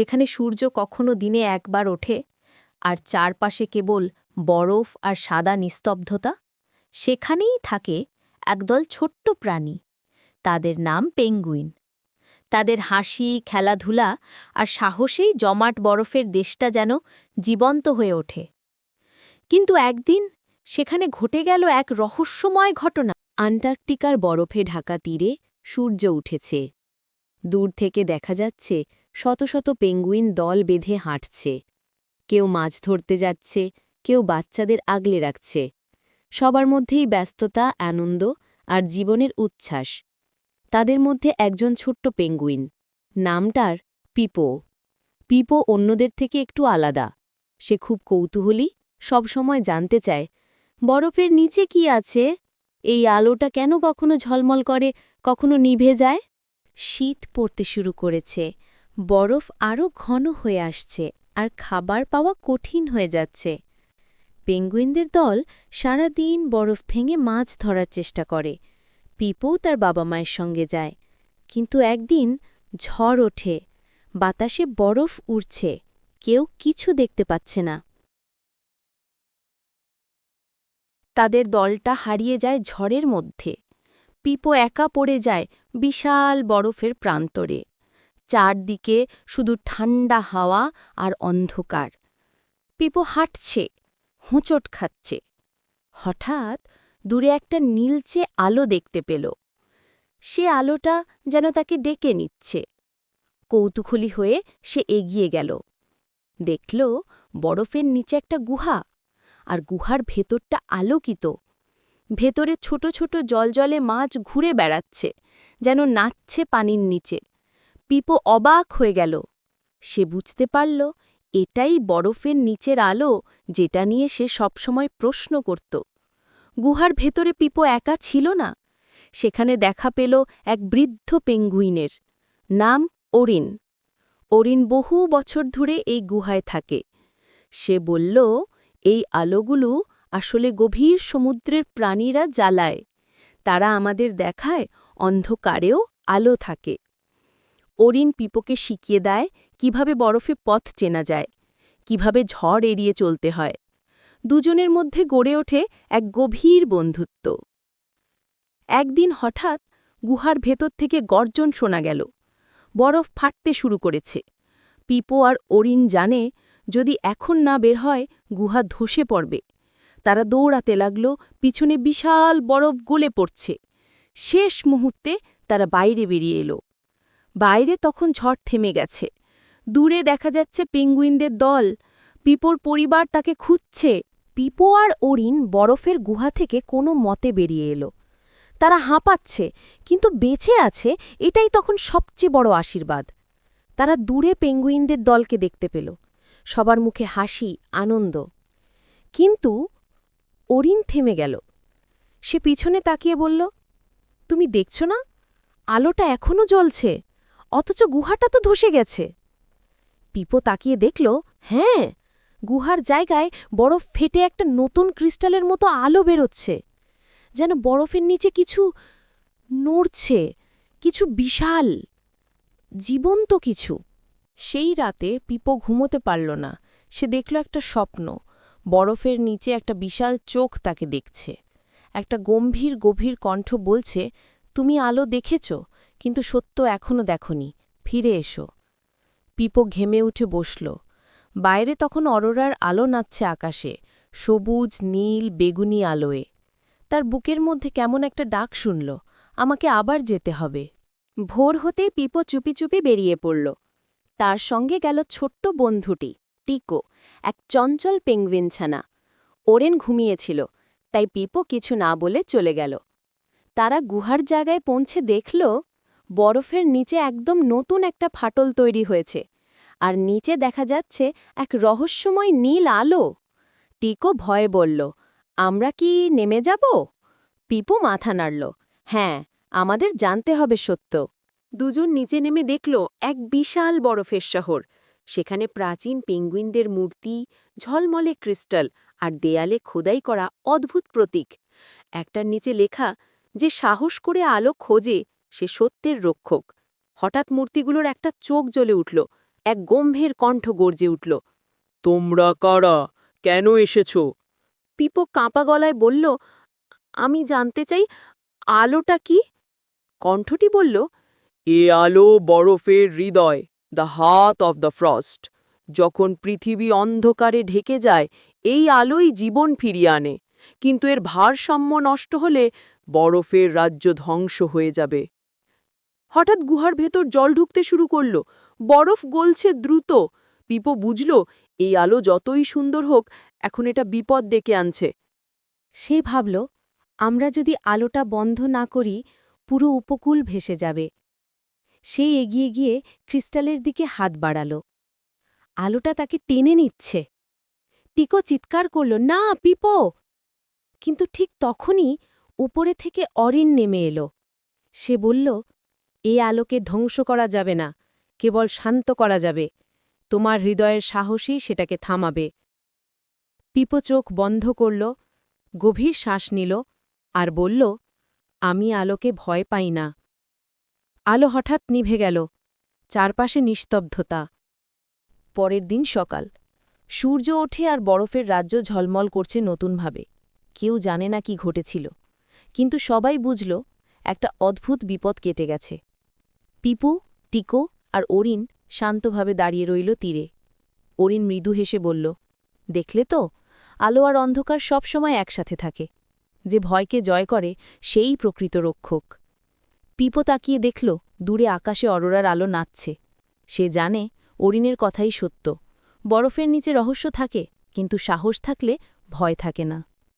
যেখানে সূর্য কখনো দিনে একবার ওঠে, আর চারপাশে কেবল বরফ আর সাদা নিস্তব্ধতা, সেখানেই থাকে একদল ছোট্ট প্রাণী। তাদের নাম পেঙ্গুইন। তাদের হাসি, খেলাধুলা আর সাহসেই জমাট বরফের দেশটা যেন জীবন্ত হয়ে ওঠে। কিন্তু একদিন সেখানে ঘটে গেল এক রহস্যময় ঘটনা। আন্টার্কটিকার বরফে ঢাকা তীরে সূর্য উঠেছে। দূর থেকে দেখা যাচ্ছে শত শত পেঙ্গুইন দল বেঁধে হাঁটছে। কেউ মাছ ধরতে যাচ্ছে, কেউ বাচ্চাদের আগলে রাখছে। সবার মধ্যেই ব্যস্ততা, আনন্দ আর জীবনের উচ্ছ্বাস। তাদের মধ্যে একজন ছোট্ট পেঙ্গুইন। নামটার পিপো। পিপো অন্যদের থেকে একটু আলাদা। সে খুব কৌতূহলী সবসময় জানতে চায়, বরফের নিচে কি আছে? এই আলোটা কেন কখনো ঝলমল করে, কখনো নিভে যায়? শীত পড়তে শুরু করেছে। বরফ আরও ঘন হয়ে আসছে আর খাবার পাওয়া কঠিন হয়ে যাচ্ছে। পেঙ্গুইনদের দল সারা দিন বরফ ভেঙে মাছ ধরার চেষ্টা করে। পিপও তার বাবা মায়ের সঙ্গে যায়। কিন্তু একদিন ঝড় ওঠে। বাতাসে বরফ উড়ছে। কেউ কিছু দেখতে পাচ্ছে না। তাদের দলটা হারিয়ে যায় ঝড়ের মধ্যে। পিপো একা পড়ে যায় বিশাল বরফের প্রান্তরে। চারদিকে শুধু ঠান্ডা হাওয়া আর অন্ধকার। পিপো হাঁটছে, হোঁচট খাচ্ছে। হঠাৎ দূরে একটা নীলচে আলো দেখতে পেল। সে আলোটা যেন তাকে ডেকে নিচ্ছে। কৌতূহলী হয়ে সে এগিয়ে গেল। দেখল বরফের নিচে একটা গুহা, আর গুহার ভেতরটা আলোকিত। ভেতরে ছোট ছোট জলজলে মাছ ঘুরে বেড়াচ্ছে, যেন নাচছে পানির নিচে। পিপো অবাক হয়ে গেল। সে বুঝতে পারল, এটাই বরফের নিচের আলো যেটা নিয়ে সে সবসময় প্রশ্ন করত। গুহার ভেতরে পিপো একা ছিল না। সেখানে দেখা পেল এক বৃদ্ধ পেঙ্গুইনের। নাম অরিন অরিন বহু বছর ধরে এই গুহায় থাকে। সে বলল, এই আলোগুলো আসলে গভীর সমুদ্রের প্রাণীরা জ্বালায়। তারা আমাদের দেখায় অন্ধকারেও আলো থাকে। অরিন পিপোকে শিখিয়ে দেয় কীভাবে বরফে পথ চেনা যায়, কীভাবে ঝড় এড়িয়ে চলতে হয়। দুজনের মধ্যে গড়ে ওঠে এক গভীর বন্ধুত্ব। একদিন হঠাৎ গুহার ভেতর থেকে গর্জন শোনা গেল। বরফ ফাটতে শুরু করেছে। পিপো আর অরিন জানে যদি এখন না বের হয়, গুহা ধসে পড়বে। তারা দৌড়াতে লাগল, পিছনে বিশাল বরফ গলে পড়ছে। শেষ মুহূর্তে তারা বাইরে বেরিয়ে এলো। বাইরে তখন ঝড় থেমে গেছে। দূরে দেখা যাচ্ছে পেঙ্গুইনদের দল। পিপোর পরিবার তাকে খুঁজছে। পিপো আর অরিন বরফের গুহা থেকে কোনো মতে বেরিয়ে এলো। তারা হাঁপাচ্ছে, কিন্তু বেঁচে আছে এটাই তখন সবচেয়ে বড় আশীর্বাদ। তারা দূরে পেঙ্গুইনদের দলকে দেখতে পেল। সবার মুখে হাসি, আনন্দ। কিন্তু অরিন থেমে গেল। সে পিছনে তাকিয়ে বলল, তুমি দেখছ না? আলোটা এখনও জ্বলছে? অথচ গুহাটা তো ধসে গেছে। পিপো তাকিয়ে দেখল হ্যাঁ গুহার জায়গায় বরফ ফেটে একটা নতুন ক্রিস্টালের মতো আলো বেরোচ্ছে, যেন বরফের নিচে কিছু নড়ছে, কিছু বিশাল, জীবন্ত কিছু। সেই রাতে পিপো ঘুমোতে পারল না, সে দেখল একটা স্বপ্ন, বরফের নিচে একটা বিশাল চোখ তাকে দেখছে। একটা গম্ভীর, গভীর কণ্ঠ বলছে, তুমি আলো দেখেছ? কিন্তু সত্য এখনও দেখনি। ফিরে এসো। পিপো ঘেমে উঠে বসল। বাইরে তখন অরোরার আলো নাচছে আকাশে, সবুজ, নীল, বেগুনি আলোয়ে। তার বুকের মধ্যে কেমন একটা ডাক শুনল, আমাকে আবার যেতে হবে। ভোর হতে পিপো চুপি চুপি বেরিয়ে পড়ল। তার সঙ্গে গেল ছোট্ট বন্ধুটি, টিকো, এক চঞ্চল পেঙ্গুইন ছানা ওরেন ঘুমিয়েছিল, তাই পিপো কিছু না বলে চলে গেল। তারা গুহার জায়গায় পৌঁছে দেখল বরফের নিচে একদম নতুন একটা ফাটল তৈরি হয়েছে। আর নিচে দেখা যাচ্ছে এক রহস্যময় নীল আলো। টিকো ভয়ে বলল, আমরা কি নেমে যাব? পিপো মাথা নাড়ল হ্যাঁ আমাদের জানতে হবে সত্য। দুজন নিচে নেমে দেখল এক বিশাল বরফের শহর। সেখানে প্রাচীন পেঙ্গুইনদের মূর্তি, ঝলমলে ক্রিস্টাল আর দেয়ালে খোদাই করা অদ্ভুত প্রতীক। একটার নিচে লেখা যে সাহস করে আলো খোঁজে সে সত্যের রক্ষক। হঠাৎ মূর্তিগুলোর একটা চোখ জ্বলে উঠল, এক গম্ভীর কণ্ঠ গর্জে উঠল, তোমরা কারা? কেন এসেছ? পিপো কাঁপা গলায় বলল, আমি জানতে চাই, আলোটা কি? কণ্ঠটি বলল, এ আলো বরফের হৃদয়, the heart of the frost. যখন পৃথিবী অন্ধকারে ঢেকে যায়, এই আলোই জীবন ফিরিয়ে আনে। কিন্তু এর ভারসাম্য নষ্ট হলে বরফের রাজ্য ধ্বংস হয়ে যাবে। হঠাৎ গুহার ভেতর জল ঢুকতে শুরু করল। বরফ গলছে দ্রুত। পিপো বুঝল, এই আলো যতই সুন্দর হোক, এখন এটা বিপদ ডেকে আনছে। সে ভাবল, আমরা যদি আলোটা বন্ধ না করি, পুরো উপকূল ভেসে যাবে। সে এগিয়ে গিয়ে ক্রিস্টালের দিকে হাত বাড়াল। আলোটা তাকে টেনে নিচ্ছে। টিকো চিৎকার করল, না, পিপো! কিন্তু ঠিক তখনই উপরে থেকে অরিন নেমে এলো। সে বলল এ আলোকে ধ্বংস করা যাবে না, কেবল শান্ত করা যাবে। তোমার হৃদয়ের সাহসই সেটাকে থামাবে। পিপো চোখ বন্ধ করল, গভীর শ্বাস নিল আর বলল, আমি আলোকে ভয় পাই না। আলো হঠাৎ নিভে গেল, চারপাশে নিস্তব্ধতা। পরের দিন সকাল। সূর্য ওঠে আর বরফের রাজ্য ঝলমল করছে নতুনভাবে। কেউ জানে না কি ঘটেছিল, কিন্তু সবাই বুঝল, একটা অদ্ভুত বিপদ কেটে গেছে। পিপু, টিকো আর অরিন শান্তভাবে দাঁড়িয়ে রইল তীরে। অরিন মৃদু হেসে বলল, দেখলে তো, আলো আর অন্ধকার সবসময় একসাথে থাকে। যে ভয়কে জয় করে, সেই প্রকৃত রক্ষক। পিপো তাকিয়ে দেখল, দূরে আকাশে অরোরার আলো নাচছে। সে জানে, অরিনের কথাই সত্য। বরফের নিচে রহস্য থাকে, কিন্তু সাহস থাকলে ভয় থাকে না।